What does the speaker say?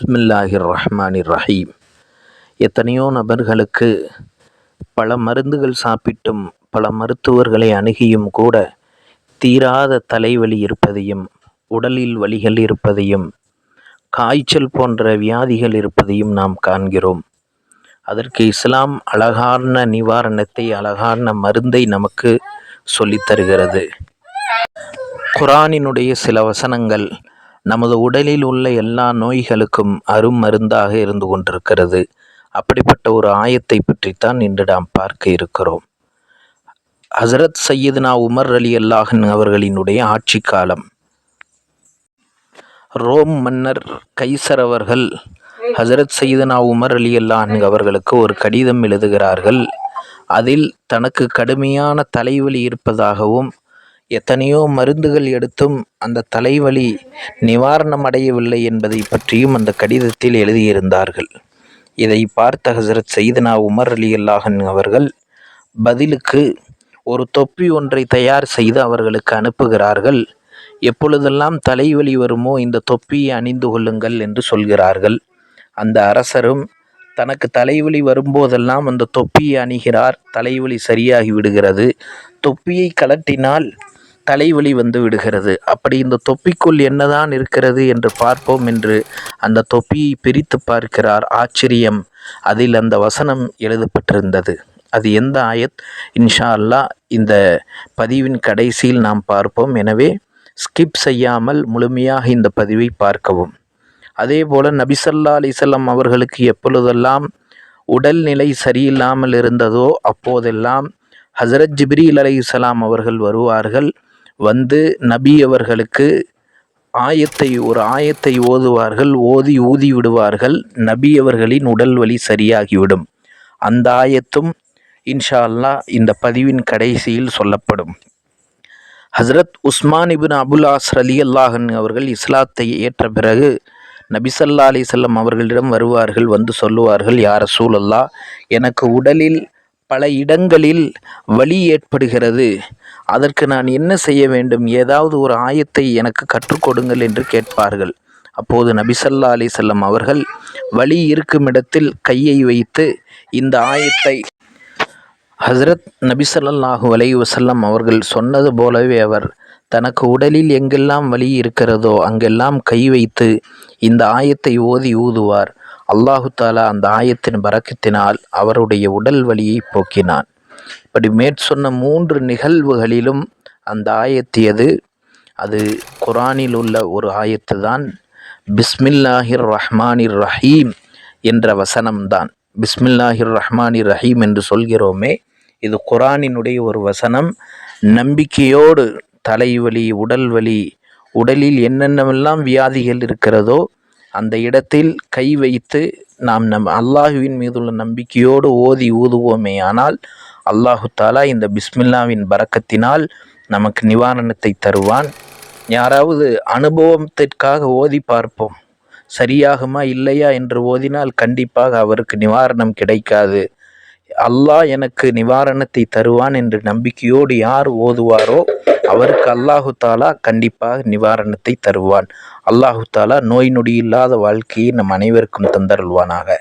பிஸ்மில்லாஹிர் ரஹ்மானிர் ரஹீம் எத்தனையோ நபர்களுக்கு பல மருந்துகள் சாப்பிட்டும் பல மருத்துவர்களை அணுகியும் கூட தீராத தலைவலி இருப்பதையும் உடலில் வலிகள் இருப்பதையும் காய்ச்சல் போன்ற வியாதிகள் இருப்பதையும் நாம் காண்கிறோம். அதற்கு இஸ்லாம் அழகான நிவாரணத்தை அழகான மருந்தை நமக்கு சொல்லித் தருகிறது. குரானினுடைய சில வசனங்கள் நமது உடலில் உள்ள எல்லா நோய்களுக்கும் அருமருந்தாக இருந்து கொண்டிருக்கிறது. அப்படிப்பட்ட ஒரு ஆயத்தை பற்றித்தான் இன்று நாம் பார்க்க இருக்கிறோம். ஹசரத் சையதுனா உமர் அலி அல்லாஹன் அவர்களினுடைய ஆட்சி காலம். ரோம் மன்னர் கைசர் அவர்கள் ஹசரத் சையதுனா உமர் அலி அல்லாஹன் அவர்களுக்கு ஒரு கடிதம் எழுதுகிறார்கள். அதில் தனக்கு கடுமையான தலைவலி இருப்பதாகவும் எத்தனையோ மருந்துகள் எடுத்தும் அந்த தலைவலி நிவாரணம் அடையவில்லை என்பதை பற்றியும் அந்த கடிதத்தில் எழுதியிருந்தார்கள். இதை பார்த்த ஹசரத் சைதனா உமர் அலி அல்லாஹன் அவர்கள் பதிலுக்கு ஒரு தொப்பி ஒன்றை தயார் செய்து அவர்களுக்கு அனுப்புகிறார்கள். எப்பொழுதெல்லாம் தலைவலி வருமோ இந்த தொப்பியை அணிந்து கொள்ளுங்கள் என்று சொல்கிறார்கள். அந்த அரசரும் தனக்கு தலைவலி வரும்போதெல்லாம் அந்த தொப்பியை அணிகிறார். தலைவலி சரியாகி விடுகிறது. தொப்பியை கலட்டினால் தலைவலி வந்து விடுகிறது. அப்படி இந்த தொப்பிக்குள் என்னதான் இருக்கிறது என்று பார்ப்போம் என்று அந்த தொப்பியை பிரித்து பார்க்கிறார் ஆச்சரியம். அதில் அந்த வசனம் எழுதப்பட்டிருந்தது. அது எந்த ஆயத்? இன்ஷா அல்லா இந்த பதிவின் கடைசியில் நாம் பார்ப்போம். எனவே ஸ்கிப் செய்யாமல் முழுமையாக இந்த பதிவை பார்க்கவும். அதே போல் நபிசல்லா அலிசல்லாம் அவர்களுக்கு எப்பொழுதெல்லாம் உடல்நிலை சரியில்லாமல் இருந்ததோ அப்போதெல்லாம் ஹசரத் ஜிப்ரீல் அலி இஸ்லாம் அவர்கள் வருவார்கள். வந்து நபி அவர்களுக்கு ஆயத்தை ஒரு ஆயத்தை ஓதுவார்கள் ஓதி ஊதி விடுவார்கள் நபி அவர்களின் உடல் வலி சரியாகிவிடும். அந்த ஆயத்தும் இன்ஷா அல்லா இந்த பதிவின் கடைசியில் சொல்லப்படும். Hazrat Usman ibn Abul Aas அலி அல்லாஹன் அவர்கள் இஸ்லாத்தை ஏற்ற பிறகு நபிசல்லா அலி செல்லம் அவர்களிடம் வருவார்கள் வந்து சொல்லுவார்கள் யார சூழல்லா எனக்கு உடலில் பல இடங்களில் வலி ஏற்படுகிறது. அதற்கு நான் என்ன செய்ய வேண்டும்? ஏதாவது ஒரு ஆயத்தை எனக்கு கற்றுக்கொடுங்கள் என்று கேட்பார்கள். அப்போது நபிசல்லா அலி செல்லம் அவர்கள் வலி இருக்கும் இடத்தில் கையை வைத்து இந்த ஆயத்தை ஹசரத் நபிசல்லாஹு அலை வசல்லம் அவர்கள் சொன்னது போலவே அவர் தனக்கு உடலில் எங்கெல்லாம் வலி இருக்கிறதோ அங்கெல்லாம் கை வைத்து இந்த ஆயத்தை ஓதி ஊதுவார். அல்லாஹு தாலா அந்த ஆயத்தின் பறக்கத்தினால் அவருடைய உடல் வலியை போக்கினான். இப்படி மேற்சொன்ன மூன்று நிகழ்வுகளிலும் அந்த ஆயத்தியது அது குரானில் உள்ள ஒரு ஆயத்து தான். பிஸ்மில்லாஹிர் ரஹ்மானிர் ரஹீம் என்ற வசனம்தான். பிஸ்மில்லாஹிர் ரஹ்மானிர் ரஹீம் என்று சொல்கிறோமே இது குரானினுடைய ஒரு வசனம். நம்பிக்கையோடு தலைவலி உடல் வலி உடலில் என்னென்னவெல்லாம் வியாதிகள் இருக்கிறதோ அந்த இடத்தில் கை வைத்து நாம் நம் அல்லாஹுவின் மீதுள்ள நம்பிக்கையோடு ஓதி ஊதுவோமே. ஆனால் அல்லாஹு தாலா இந்த பிஸ்மில்லாவின் பறக்கத்தினால் நமக்கு நிவாரணத்தை தருவான். யாராவது அனுபவத்திற்காக ஓதி பார்ப்போம். சரியாகுமா இல்லையா என்று ஓதினால் கண்டிப்பாக அவருக்கு நிவாரணம் கிடைக்காது. அல்லாஹ் எனக்கு நிவாரணத்தை தருவான் என்று நம்பிக்கையோடு யார் ஓதுவாரோ அவருக்கு அல்லாஹு தாலா கண்டிப்பாக நிவாரணத்தை தருவான். அல்லாஹு தாலா நோய் நொடி இல்லாத வாழ்க்கையை நம் அனைவருக்கும் தந்தருள்வானாக.